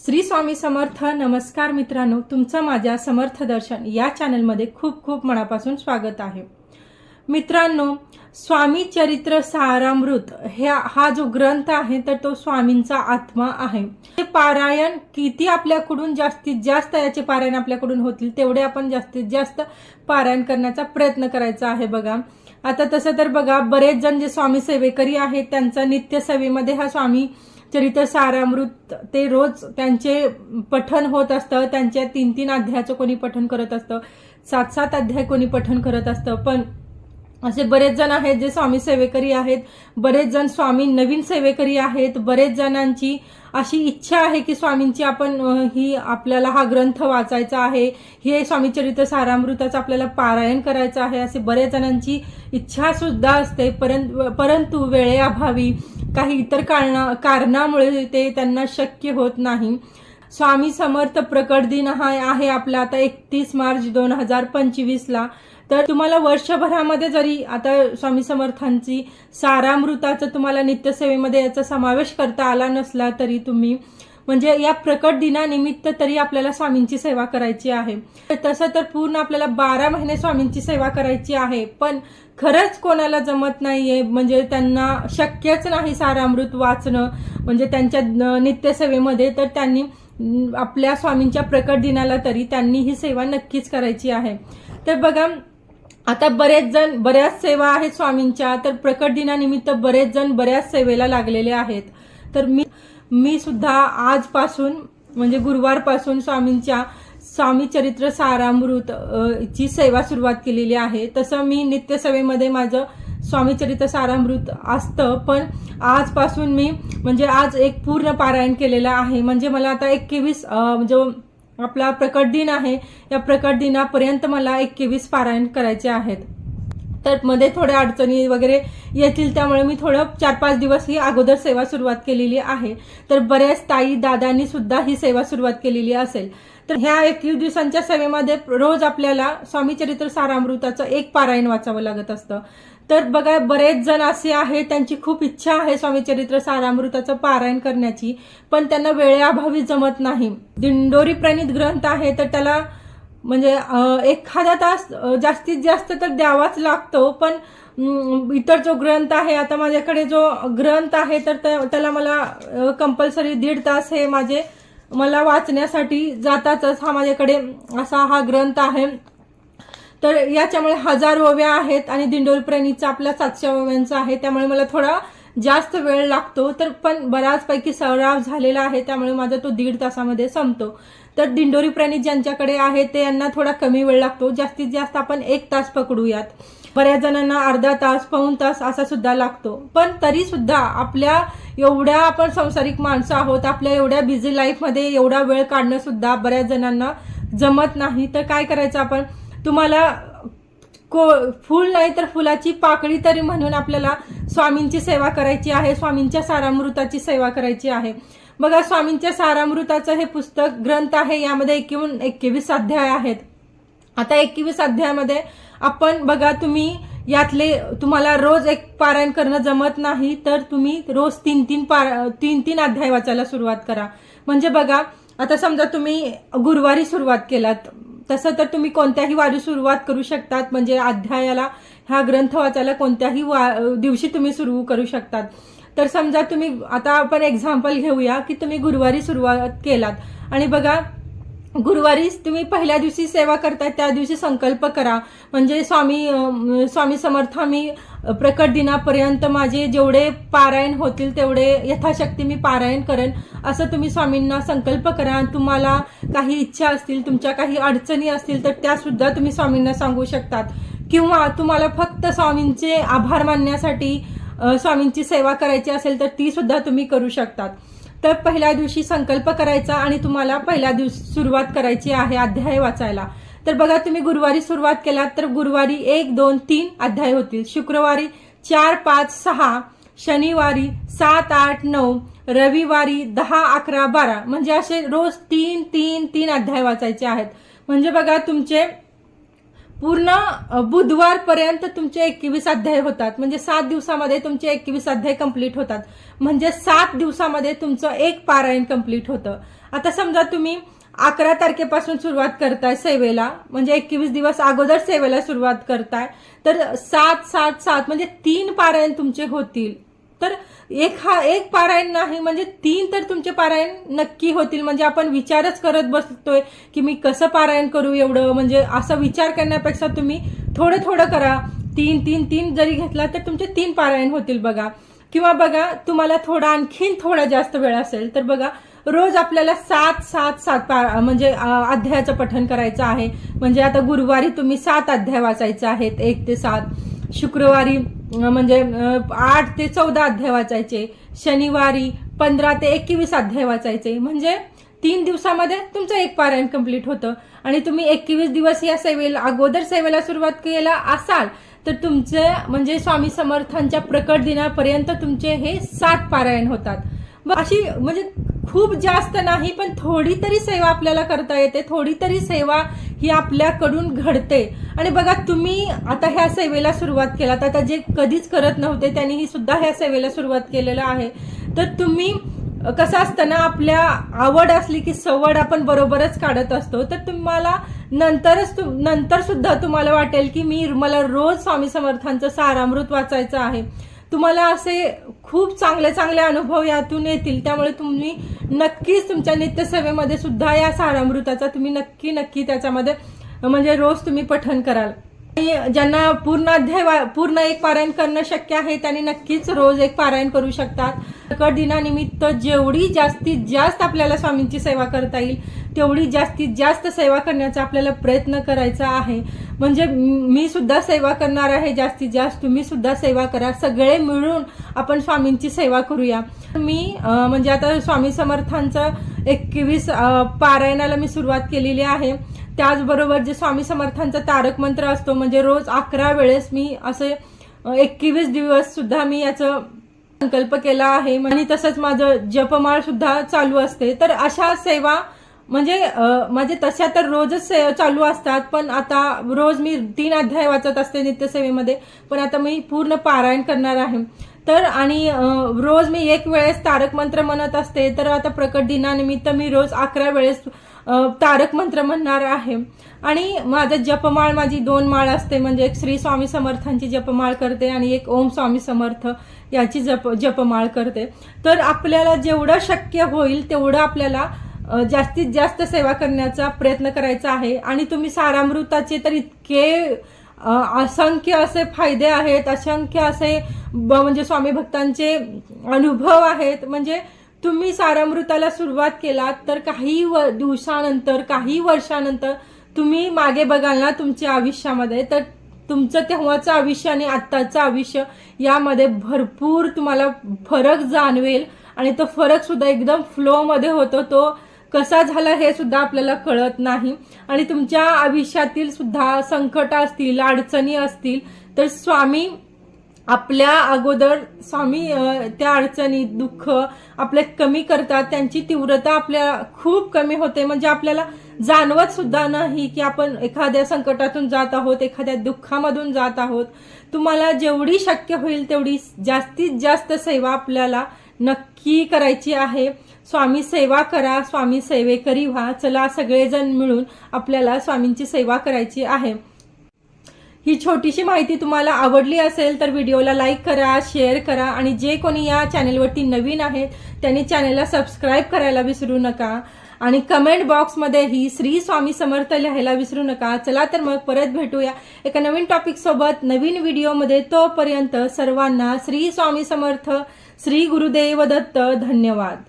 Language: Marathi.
श्री स्वामी समर्थ नमस्कार मित्रांनो. तुमचं माझ्या समर्थ दर्शन या चॅनलमध्ये खूप खूप मनापासून स्वागत आहे. मित्रांनो स्वामी चरित्र सारामृत ह्या हा जो ग्रंथ आहे तर तो स्वामींचा आत्मा आहे. हे पारायण किती आपल्याकडून जास्तीत जास्त याचे पारायण आपल्याकडून होतील तेवढे आपण जास्तीत जास्त पारायण करण्याचा प्रयत्न करायचा आहे बघा. आता तसं तर बघा बरेच जण जे स्वामी सेवेकरी आहेत त्यांचा नित्य सेवेमध्ये हा स्वामी चरित्र सारामृत ते रोज त्यांचे पठन होत असतं. त्यांच्या तीन तीन अध्यायाचं कोणी पठन करत असतं. सात सात अध्याय कोणी पठन करत असतं. पण असे बरेच जण आहेत जे स्वामी सेवेकरी आहेत. बरेच जण स्वामी नवीन सेवेकरी आहेत. बरेच जणांची अशी इच्छा आहे की स्वामींची आपण ही आपल्याला हा ग्रंथ वाचायचा आहे. हे स्वामी चरित्र सारामृताचं आपल्याला पारायण करायचं आहे. असे बरेच जणांची इच्छा सुद्धा असते. परंतु परंतु वेळेअभावी काही इतर कारणा कारणामुळे ते त्यांना शक्य होत नाही. स्वामी समर्थ प्रकट दिन हा आहे आपला आता एकतीस मार्च दोन हजार पंचवीसला. तर तुम्हाला वर्षभरामध्ये जरी आता स्वामी समर्थांची सारामृताचं तुम्हाला नित्यसेवेमध्ये याचा समावेश करता आला नसला तरी तुम्ही म्हणजे या प्रकट दिनानिमित्त तरी आपल्याला स्वामींची सेवा करायची आहे. तसं तर पूर्ण आपल्याला बारा महिने स्वामींची सेवा करायची आहे. पण खरंच कोणाला जमत नाहीये म्हणजे त्यांना शक्यच नाही सारामृत वाचणं म्हणजे त्यांच्या नित्यसेवेमध्ये तर त्यांनी आपल्या स्वामींच्या प्रकट दिनाला तरी त्यांनी ही सेवा नक्कीच करायची आहे. तर बघा आता बरेच जण बऱ्याच सेवा आहेत स्वामींच्या तर प्रकट दिनानिमित्त बरेच जण बऱ्याच सेवेला लागलेले आहेत. तर मी मी सुद्धा आजपासून म्हणजे गुरुवारपासून स्वामींच्या स्वामी चरित्र सारामृत ची सेवा सुरुवात केलेली आहे. तसं मी नित्यसेवेमध्ये माझं स्वामी चरित्र सारामृत असतं पण आजपासून मी म्हणजे आज एक पूर्ण पारायण केलेलं आहे. म्हणजे मला आता एकवीस जो आपला प्रकट दिन आहे या प्रकट दिनापर्यंत मला एकवीस पारायण करायचे आहेत. तर मध्ये थोड्या अडचणी वगैरे येतील त्यामुळे मी थोडं चार पाच दिवस ही अगोदर सेवा सुरुवात केलेली आहे. तर बऱ्याच ताई दादांनी सुद्धा ही सेवा सुरुवात केलेली असेल. तर ह्या एकवीस दिवसांच्या सेवेमध्ये रोज आपल्याला स्वामी चरित्र सारामृताचं एक पारायण वाचावं लागत असतं. तर बघा बरेच जण असे आहेत त्यांची खूप इच्छा आहे स्वामी चरित्र सारामृताचं पारायण करण्याची पण त्यांना वेळेअभावी जमत नाही. दिंडोरी प्रणित ग्रंथ आहे तर त्याला म्हणजे एखादा तास जास्तीत जास्त तर द्यावाच लागतो पण इतर जो ग्रंथ आहे आता माझ्याकडे जो ग्रंथ आहे तर त्या- त्याला मला कंपल्सरी दीड तास हे माझे मला वाचण्यासाठी जातातच हा माझ्याकडे असा हा ग्रंथ आहे. तर याच्यामुळे हजार ओव्या आहेत आणि दिंडोल प्रणीचा आपला सातशे ओव्यांचा आहे त्यामुळे मला थोडा जास्त वेळ लागतो. तर पण बऱ्याचपैकी सराव झालेला आहे त्यामुळे माझा तो दीड तासामध्ये संपतो. तर दिंडोरी प्राणी ज्यांच्याकडे आहे ते यांना थोडा कमी वेळ लागतो. जास्तीत जास्त आपण एक तास पकडूयात. बऱ्याच जणांना अर्धा तास पाऊण तास असा सुद्धा लागतो. पण तरी सुद्धा आपल्या एवढ्या आपण संसारिक माणसं आहोत आपल्या एवढ्या बिझी लाईफमध्ये एवढा वेळ काढणं सुद्धा बऱ्याच जणांना जमत नाही. तर काय करायचं आपण? तुम्हाला को फुल नाही तर फुलाची पाकळी तरी म्हणून आपल्याला स्वामींची सेवा करायची आहे स्वामींच्या सारामृताची सेवा करायची आहे. बघा स्वामींच्या सारामृताचं हे पुस्तक ग्रंथ आहे यामध्ये एकूण एकवीस अध्याय आहेत. आता एकवीस अध्यायामध्ये आपण बघा तुम्ही यातले तुम्हाला रोज एक पारायण करणं जमत नाही तर तुम्ही रोज तीन तीन पार तीन तीन अध्याय वाचायला सुरुवात करा. म्हणजे बघा आता समजा तुम्ही गुरुवारी सुरुवात केलात तसं तर तुम्ही कोणत्याही वारी सुरुवात करू शकतात म्हणजे अध्यायाला हा ग्रंथ वाचायला कोणत्याही वा दिवशी तुम्ही सुरू करू शकतात. तर समजा तुम्ही आता आपण एक्झाम्पल घेऊया की तुम्ही गुरुवारी सुरुवात केलात. आणि बघा गुरुवारी तुम्ही पहिल्या दिवशी सेवा करताय त्या दिवशी संकल्प करा. म्हणजे स्वामी स्वामी समर्थ मी प्रकट दिनापर्यंत माझे जेवढे पारायण होतील तेवढे यथाशक्ती मी पारायण करेन. असं तुम्ही स्वामींना संकल्प करा. आणि तुम्हाला काही इच्छा असतील तुमच्या काही अडचणी असतील तर त्यासुद्धा तुम्ही स्वामींना सांगू शकतात. किंवा तुम्हाला फक्त स्वामींचे आभार मानण्यासाठी स्वामींची सेवा करायची असेल तर ती सुद्धा तुम्ही करू शकतात. तर पहिल्या दिवशी संकल्प करायचा आणि तुम्हाला पहिल्या दिवशी सुरुवात करायची आहे अध्याय वाचायला. तर बघा तुम्ही गुरुवारी सुरुवात केलात तर गुरुवारी एक दोन तीन अध्याय होतील. शुक्रवारी चार पाच सहा शनिवारी सात आठ नऊ रविवारी दहा अकरा बारा. म्हणजे असे रोज तीन तीन तीन अध्याय वाचायचे आहेत. म्हणजे बघा तुमचे पूर्ण बुधवारपर्यंत तुमचे एकवीस अध्याय होतात. म्हणजे सात दिवसामध्ये तुमचे एकवीस अध्याय कंप्लीट होतात. म्हणजे सात दिवसामध्ये तुमचं एक पारायण कंप्लीट होतं. आता समजा तुम्ही अकरा तारखेपासून सुरुवात करताय सेवेला म्हणजे एकवीस दिवस अगोदर सेवेला सुरुवात करताय तर सात सात सात म्हणजे तीन पारायण तुमचे होतील. तर एक हा एक पारायण नाही म्हणजे तीन तर तुमचे पारायण नक्की होतील. म्हणजे आपण विचारच करत बसतोय की मी कसं पारायण करू एवढं. म्हणजे असा विचार करण्यापेक्षा तुम्ही थोडं थोडं करा. तीन तीन तीन जरी घेतला तर तुमचे तीन पारायण होतील बघा. किंवा बघा तुम्हाला थोडा आणखीन थोडा जास्त वेळ असेल तर बघा रोज आपल्याला सात सात सात पा म्हणजे अध्यायाचं पठण करायचं आहे. म्हणजे आता गुरुवारी तुम्ही सात अध्याय वाचायचं आहेत. एक ते सात. शुक्रवारी म्हणजे आठ ते चौदा अध्याय वाचायचे. शनिवारी पंधरा ते एकवीस अध्याय वाचायचे. म्हणजे तीन दिवसामध्ये तुमचं एक पारायण कंप्लीट होतं. आणि तुम्ही एकवीस दिवस या सेवेला अगोदर सेवेला सुरुवात केला असाल तर तुमचे म्हणजे स्वामी समर्थांच्या प्रकट दिनापर्यंत तुमचे हे सात पारायण होतात. मग अशी म्हणजे खूप जास्त नाही पण थोडी तरी सेवा आपल्याला करता येते. थोडी तरी सेवा ही आपल्याकडून घडते. आणि बघा तुम्ही आता ह्या सेवेला सुरुवात केलात. आता जे कधीच करत नव्हते त्यांनीही सुद्धा ह्या सेवेला सुरुवात केलेलं आहे. तर तुम्ही कसं असतं ना आपल्या आवड असली की सवड आपण बरोबरच काढत असतो. तर तुम्हाला नंतरच तु- नंतर सुद्धा तुम्हाला वाटेल की मी मला रोज स्वामी समर्थांचं सारामृत वाचायचं आहे. तुम्हाला असे खूप चांगले चांगले अनुभव यातून येतील. त्यामुळे तुम्ही नक्कीच तुमच्या नित्यसेवेमध्ये सुद्धा या सारामृताचा तुम्ही नक्की नक्की त्याच्यामध्ये म्हणजे रोज तुम्ही पठण कराल. ज्यांना पूर्ण अध्याय पूर्ण एक पारायण करणं शक्य आहे त्यांनी नक्कीच रोज एक पारायण करू शकतात. प्रकट दिनानिमित्त जेवढी जास्तीत जास्त आपल्याला स्वामींची सेवा करता येईल तेवढी जास्तीत जास्त सेवा करण्याचा आपल्याला प्रयत्न करायचा आहे. म्हणजे मी सुद्धा सेवा करणार आहे जास्तीत जास्त तुम्ही सुद्धा सेवा करा. सगळे मिळून आपण स्वामींची सेवा करूया. मी म्हणजे आता स्वामी समर्थांचं एकवीस पारायणाला मी सुरुवात केलेली आहे. त्याचबरोबर जे स्वामी समर्थांचा तारक मंत्र असतो म्हणजे रोज अकरा वेळेस मी असे एकवीस दिवस सुद्धा मी याचं संकल्प केला आहे. आणि तसंच माझं जपमाळ सुद्धा चालू असते. तर अशा सेवा म्हणजे माझे तशा तर रोजच से- चालू असतात पण आता रोज मी तीन अध्याय वाचत असते नित्यसेवेमध्ये. पण आता मी पूर्ण पारायण करणार आहे. तर आणि रोज मी एक वेळेस तारक मंत्र म्हणत असते. तर आता प्रकट दिनानिमित्त मी रोज अकरा वेळेस तारक मंत्र म्हणणार आहे. आणि माझं जपमाळ माझी दोन माळ असते. म्हणजे एक श्री स्वामी समर्थांची जपमाळ करते आणि एक ओम स्वामी समर्थ याची जप जपमाळ करते. तर आपल्याला जेवढं शक्य होईल तेवढं आपल्याला जास्तीत जास्त सेवा करण्याचा प्रयत्न करायचा आहे. आणि तुम्ही सारामृताचे तर इतके असंख्य असे फायदे आहेत असंख्य असे ब- म्हणजे स्वामी भक्तांचे अनुभव आहेत. म्हणजे तुम्ही सारामृताला सुरुवात केलात तर काही व दिवसानंतर काही वर्षानंतर तुम्ही मागे बघाल ना तुमच्या आयुष्यामध्ये तर तुमचं तेव्हाचं आयुष्य आणि आत्ताचं आयुष्य यामध्ये भरपूर तुम्हाला फरक जाणवेल आणि तो फरक सुद्धा एकदम फ्लोमध्ये होतो तो कसा झाला हे सुद्धा आपल्याला कळत नाही. आणि तुमच्या आयुष्यातील सुद्धा संकट असतील अडचणी असतील तर स्वामी आपल्या अगोदर स्वामी त्या अडचणी दुःख आपले कमी करतात. त्यांची तीव्रता आपल्या खूप कमी होते. म्हणजे आपल्याला जाणवत सुद्धा नाही की आपण एखाद्या संकटातून जात आहोत एखाद्या दुःखामधून जात आहोत. तुम्हाला जेवढी शक्य होईल तेवढी जास्तीत जास्त सेवा आपल्याला नक्की करायची आहे. स्वामी सेवा करा स्वामी सेवेकरी व्हा चला सगळेजण मिळून आपल्याला स्वामींची सेवा करायची आहे. ही छोटीशी माहिती तुम्हाला आवडली असेल तर व्हिडिओला लाईक करा शेअर करा आणि जे कोणी या चॅनेलवरती नवीन आहेत त्यांनी चॅनेलला सबस्क्राईब करायला विसरू नका आणि कमेंट बॉक्समध्येही श्री स्वामी समर्थ लिहायला विसरू नका. चला तर मग परत भेटूया एका नवीन टॉपिकसोबत नवीन व्हिडिओमध्ये. तोपर्यंत सर्वांना श्री स्वामी समर्थ श्री गुरुदेव दत्त धन्यवाद.